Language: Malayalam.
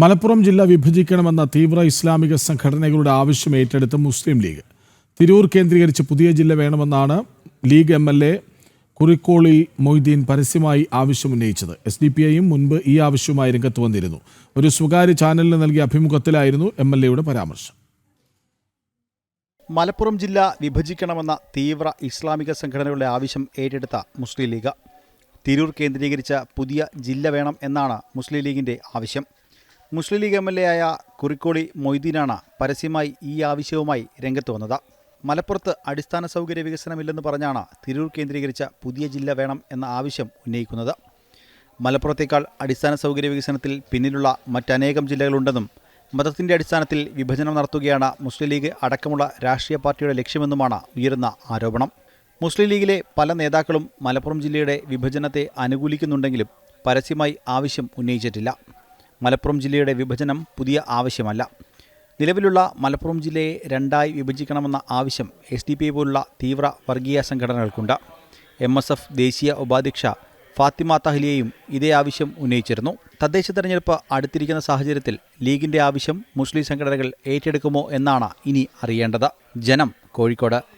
മലപ്പുറം ജില്ല വിഭജിക്കണമെന്ന തീവ്ര ഇസ്ലാമിക സംഘടനകളുടെ ആവശ്യം ഏറ്റെടുത്ത് മുസ്ലിം ലീഗ്. തിരൂർ കേന്ദ്രീകരിച്ച് പുതിയ ജില്ല വേണമെന്നാണ് League M L A Kurikkoli Moideen പരസ്യമായി ആവശ്യമുന്നയിച്ചത്. എസ് ഡി പി ഐയും മുൻപ് ഈ ആവശ്യവുമായി രംഗത്ത് വന്നിരുന്നു. ഒരു സ്വകാര്യ ചാനലിന് നൽകിയ അഭിമുഖത്തിലായിരുന്നു എം എൽ എയുടെ പരാമർശം. മലപ്പുറം ജില്ല വിഭജിക്കണമെന്ന തീവ്ര ഇസ്ലാമിക സംഘടനകളുടെ ആവശ്യം ഏറ്റെടുത്ത മുസ്ലിം ലീഗ്. തിരൂർ കേന്ദ്രീകരിച്ച പുതിയ ജില്ല വേണം എന്നാണ് മുസ്ലിം ലീഗിന്റെ ആവശ്യം. Muslim League M L A ആയ കുറിക്കോളി മൊയ്തീനാണ് പരസ്യമായി ഈ ആവശ്യവുമായി രംഗത്ത് വന്നത്. മലപ്പുറത്ത് അടിസ്ഥാന സൗകര്യ വികസനമില്ലെന്ന് പറഞ്ഞാണ് തിരൂർ കേന്ദ്രീകരിച്ച പുതിയ ജില്ല വേണം എന്ന ആവശ്യം ഉന്നയിക്കുന്നത്. മലപ്പുറത്തേക്കാൾ അടിസ്ഥാന സൗകര്യ വികസനത്തിൽ പിന്നിലുള്ള മറ്റനേകം ജില്ലകളുണ്ടെന്നും മതത്തിന്റെ അടിസ്ഥാനത്തിൽ വിഭജനം നടത്തുകയാണ് മുസ്ലിം ലീഗ് അടക്കമുള്ള രാഷ്ട്രീയ പാർട്ടിയുടെ ലക്ഷ്യമെന്നുമാണ് ഉയരുന്ന ആരോപണം. മുസ്ലിം ലീഗിലെ പല നേതാക്കളും മലപ്പുറം ജില്ലയുടെ വിഭജനത്തെ അനുകൂലിക്കുന്നുണ്ടെങ്കിലും പരസ്യമായി ആവശ്യം ഉന്നയിച്ചിട്ടില്ല. മലപ്പുറം ജില്ലയുടെ വിഭജനം പുതിയ ആവശ്യമല്ല. നിലവിലുള്ള മലപ്പുറം ജില്ലയെ രണ്ടായി വിഭജിക്കണമെന്ന ആവശ്യം എസ് ഡി പി പോലുള്ള തീവ്ര വർഗീയ സംഘടനകൾക്കുണ്ട്. എം എസ് എഫ് ദേശീയ ഉപാധ്യക്ഷ ഫാത്തിമ തഹ്ലിയയും ഇതേ ആവശ്യം ഉന്നയിച്ചിരുന്നു. തദ്ദേശ തെരഞ്ഞെടുപ്പ് അടുത്തിരിക്കുന്ന സാഹചര്യത്തിൽ ലീഗിന്റെ ആവശ്യം മുസ്ലിം സംഘടനകൾ ഏറ്റെടുക്കുമോ എന്നാണ് ഇനി അറിയേണ്ടത്. ജനം കോഴിക്കോട്.